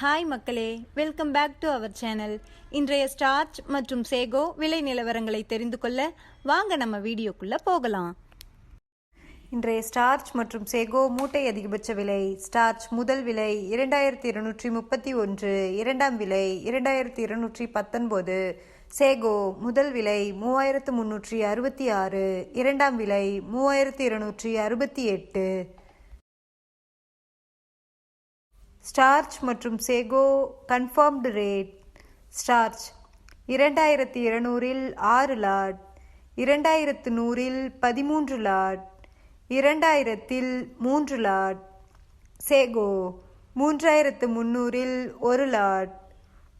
Hi மக்களே. Welcome back to our channel இன்றைய starch மற்றும் சேகோ விலை நிலவரங்களை தெரிந்து கொள்ள வாங்க நம்ம வீடியோக்குள்ளே போகலாம். இன்றைய ஸ்டார்ச் மற்றும் சேகோ மூட்டை அதிகபட்ச விலை ஸ்டார்ச் முதல் விலை இரண்டாயிரத்தி இருநூற்றி முப்பத்தி ஒன்று இரண்டாம் விலை இரண்டாயிரத்தி இருநூற்றி பத்தொன்பது சேகோ முதல் விலை மூவாயிரத்து முன்னூற்றி அறுபத்தி ஆறு இரண்டாம் விலை மூவாயிரத்தி இருநூற்றி அறுபத்தி எட்டு. ஸ்டார்ச் மற்றும் சேகோ கன்ஃபார்ம்டு ரேட் ஸ்டார்ச் இரண்டாயிரத்தி இருநூறில் ஆறு லாட் இரண்டாயிரத்து நூறில் பதிமூன்று லாட் இரண்டாயிரத்தில் மூன்று லாட். சேகோ மூன்றாயிரத்து முன்னூறில் ஒரு லாட்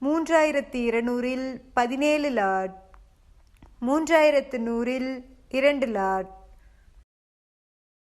மூன்றாயிரத்து இருநூறில் பதினேழு லாட் மூன்றாயிரத்து நூறில் இரண்டு லாட்.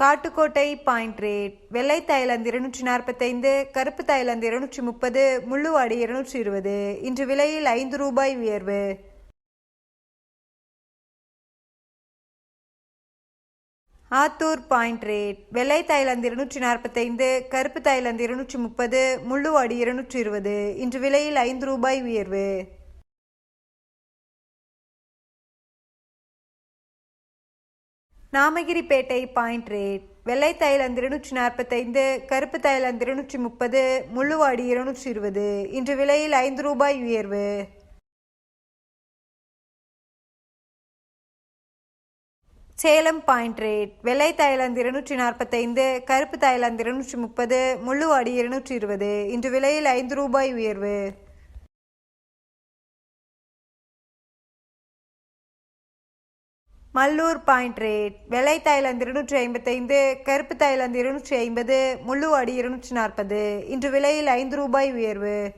காட்டுக்கோட்டை பாயிண்ட் ரேட் வெள்ளை தைலந்து இருநூற்றி நாற்பத்தைந்து கருப்பு தைலந்து இருநூற்றி முப்பது முள்ளுவாடி இருநூற்றி இருபது. இன்று விலையில் ஐந்து ரூபாய் உயர்வு. ஆத்தூர் பாயிண்ட் ரேட் வெள்ளை தைலந்து இருநூற்றி நாற்பத்தைந்து கருப்பு தைலந்து இருநூற்றி முப்பது முள்ளுவாடி இருநூற்றி இருபது. இன்று விலையில் ஐந்து ரூபாய் உயர்வு. Namagiripettai point rate. வெள்ளை தைலாந்து இருநூற்றி நாற்பத்தைந்து கருப்பு தைலாந்து இருநூற்றி முப்பது முள்ளுவாடி இருநூற்றி இருபது இன்று விலையில் ஐந்து ரூபாய் உயர்வு. Salem point rate. வெள்ளை தாய்லாந்து இருநூற்றி நாற்பத்தைந்து கருப்பு தாய்லாந்து இருநூற்றி முப்பது முள்ளுவாடி இருநூற்றி இருபது இன்று விலையில் ஐந்து ரூபாய் உயர்வு. மல்லூர் பாயிண்ட் ரேட் வெள்ளை தாய்லாந்து இருநூற்றி ஐம்பத்தைந்து கருப்பு தைலந்து இருநூற்றி ஐம்பது முள்ளுவாடி இருநூற்றி நாற்பது. இன்று விலையில் ஐந்து ரூபாய் உயர்வு.